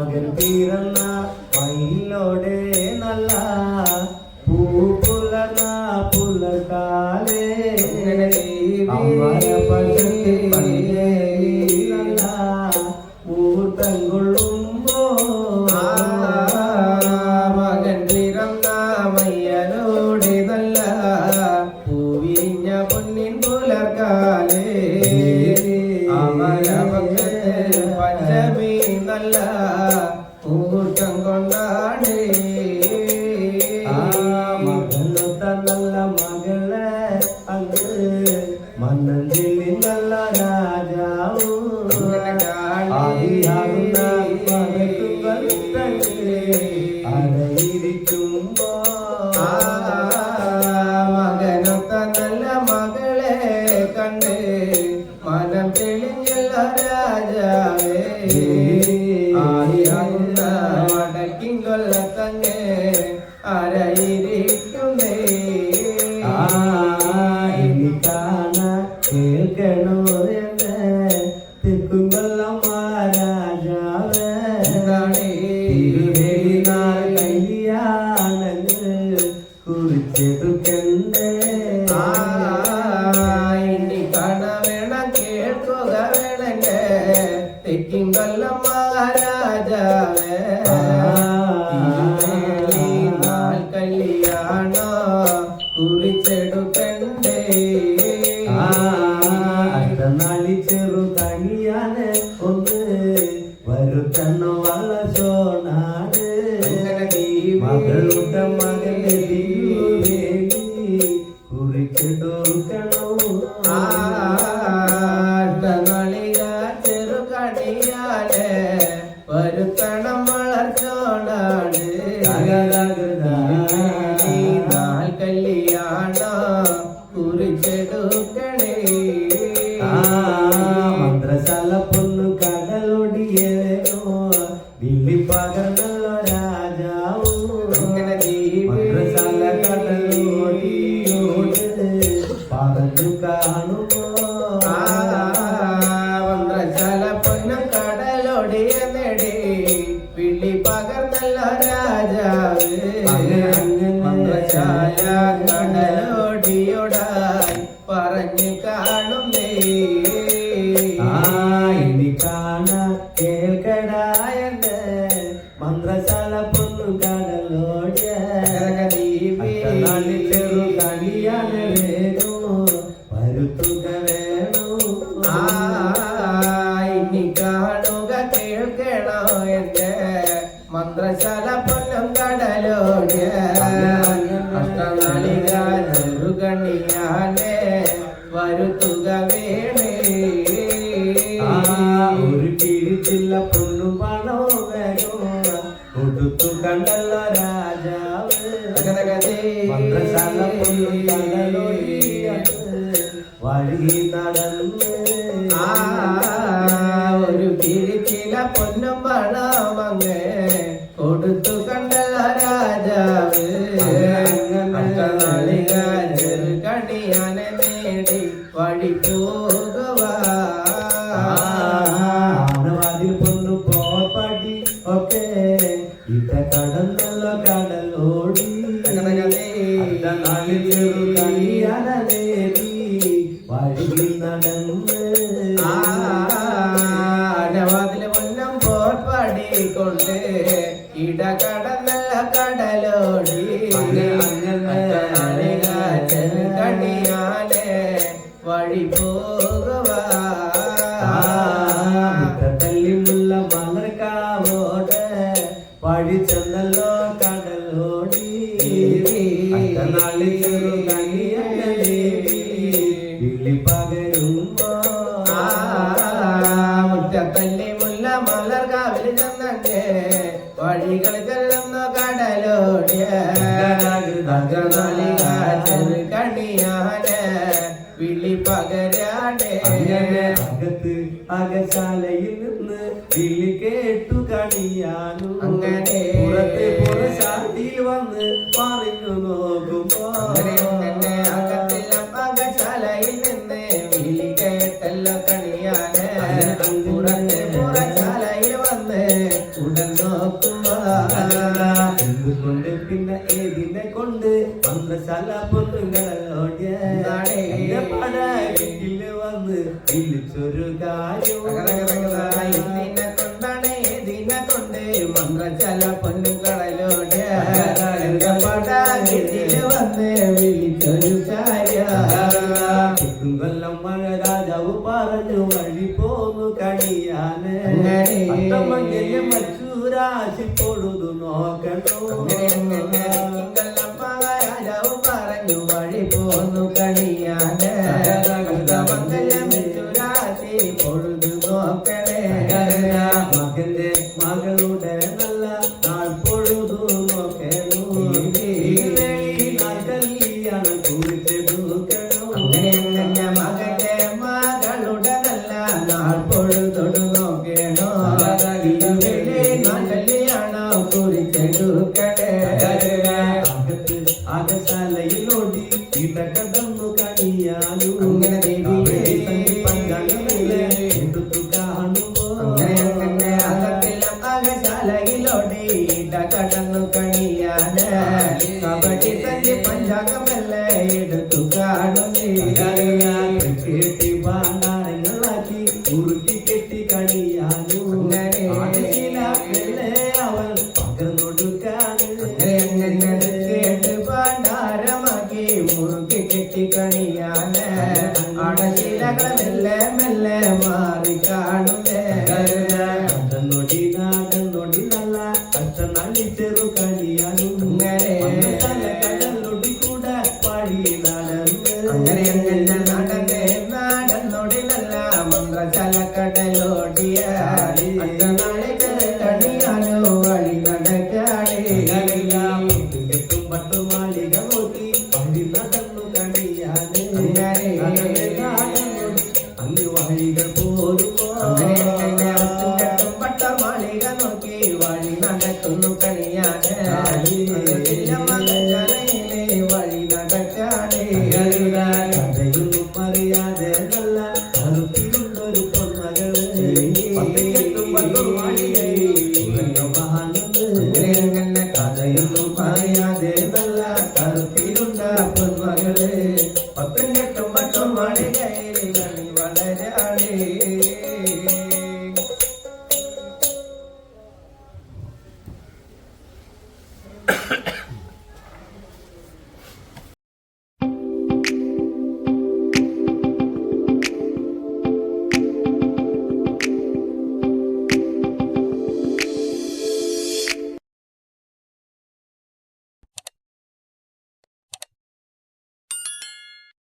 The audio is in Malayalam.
நாகர் பீரல்லா பயிலோடே நல்லா பூ புலனா புலர் காலே அமர பட்டு பல்லே മുഹൂർത്തം കൊണ്ടാടേ മകനൊത്ത നല്ല മകളെ അങ്ങ് മന്നഞ്ചിലി നല്ല രാജാവൂ. ആദിയാകുന്ന പകട്ടുകൾ തന്നെ അടയിരിക്കുമ്പോ. മകനൊത്ത നല്ല മകളെ കണ്ട്. മനം തെളിഞ്ഞല്ല രാജാവേ. ആദിയാകുന്ന വടക്കിൻ കൊല്ലത്തങ്ങ് അരയിരിക്കുന്നേ ഇനി കാണാൻ കേൾക്കണോ എന്ന് തെക്കും കൊല്ലം രാജാവേ തിരുവേലിനാൾ കല്യാണങ്ങൾ കുറിച്ചെടുക്കണ്ടേ ഇനി കാണ വേണം കേൾക്കുക വേണന്റെ തെക്കിൻ കൊല്ലം മഹാരാജാവേ Conte, pues va a no a la zona. കടലോടിയ നെടി വിളി പകർന്നല്ല രാജാവ്. മന്ത്രശാല കടലോടിയോടായി പറഞ്ഞു കാണുന്നേ ആ കാണ കേൾക്കടായെന്ന് മന്ത്രശാല എന്റെ മന്ത്രശാല പൊന്നും കടലോടിയ. അഷ്ടനാളിക ചെറുകണിയാനെ വരുത്തുക വേണേ. ഒരു കീഴിച്ചില്ല പൊന്നു പണോ കൊടുത്തു കണ്ടല്ലോ പണമങ്ങ് കൊടുത്തു കണ്ടല്ല രാജാവ്. അഷ്ടനാളിക ചെറുകണിയാനെ നേടി വഴി പോകുവാ. ആനവാതിൽ പൊന്നു പോപ്പടി ഒക്കെ. ഇത ഇട കടന്നല്ല കടലോടി ചെറുകണിയാനെ വഴി പോകുവാ. തല്ലിമുള്ള മലർക്കാവോട് വഴി ചെന്നല്ലോ കടലോടി. നാളിൽ വിളി പകരാടേ അങ്ങനെ അകത്ത് അകശാലയിൽ നിന്ന് വിളി കേട്ടു കണിയാനു അങ്ങനെ പുറത്തെ പുറശാലയിൽ വന്ന് അതുകൊണ്ട് പിന്നെ ഏതിനെ കൊണ്ട് വന്ന ശല പൊന്നുകളോടെ പടയിൽ വന്ന് വിളിച്ചൊരു കാര്യം. ഇതിനെ കൊണ്ടാണ് ഇതിനെ കൊണ്ട് വന്ന ശല പൊന്നുകളോടെ. എന്റെ പടയിൽ വിളിച്ചൊരു കാര്യം. കൊല്ലം മഴ രാജാവ് പറഞ്ഞു വഴി പോന്നു കണിയാന്. മറ്റ മച്ചൂരാശി പൊഴുതു നോക്കണോ ಆಗಸಾಲೆಯಲೋಡಿ ಕೀಟಕದನ್ನು ಕಣಿಯಾಲು ಅಂಗನ ದೇವಿ ಪಂಗನಲೆ ಹಿಂದುತು ಕಾಣುವೋ ಅಂಗನೆ ಆಗತ್ತಿಲ್ಲ ಆಗಸಾಲೆಯಲೋಡಿ ಕೀಟಕದನ್ನು ಕಣಿಯಾನ ಕಬಡಿ ತಂದೆ ಪಂಜಾಗ ಮೆಲ್ಲ ಎಡುತು ಕಾಣುವೆ கட்டி கனியான அடசிலகம் மெல்ல மெல்ல மாறி காணுமே. தானே அறிவுதான்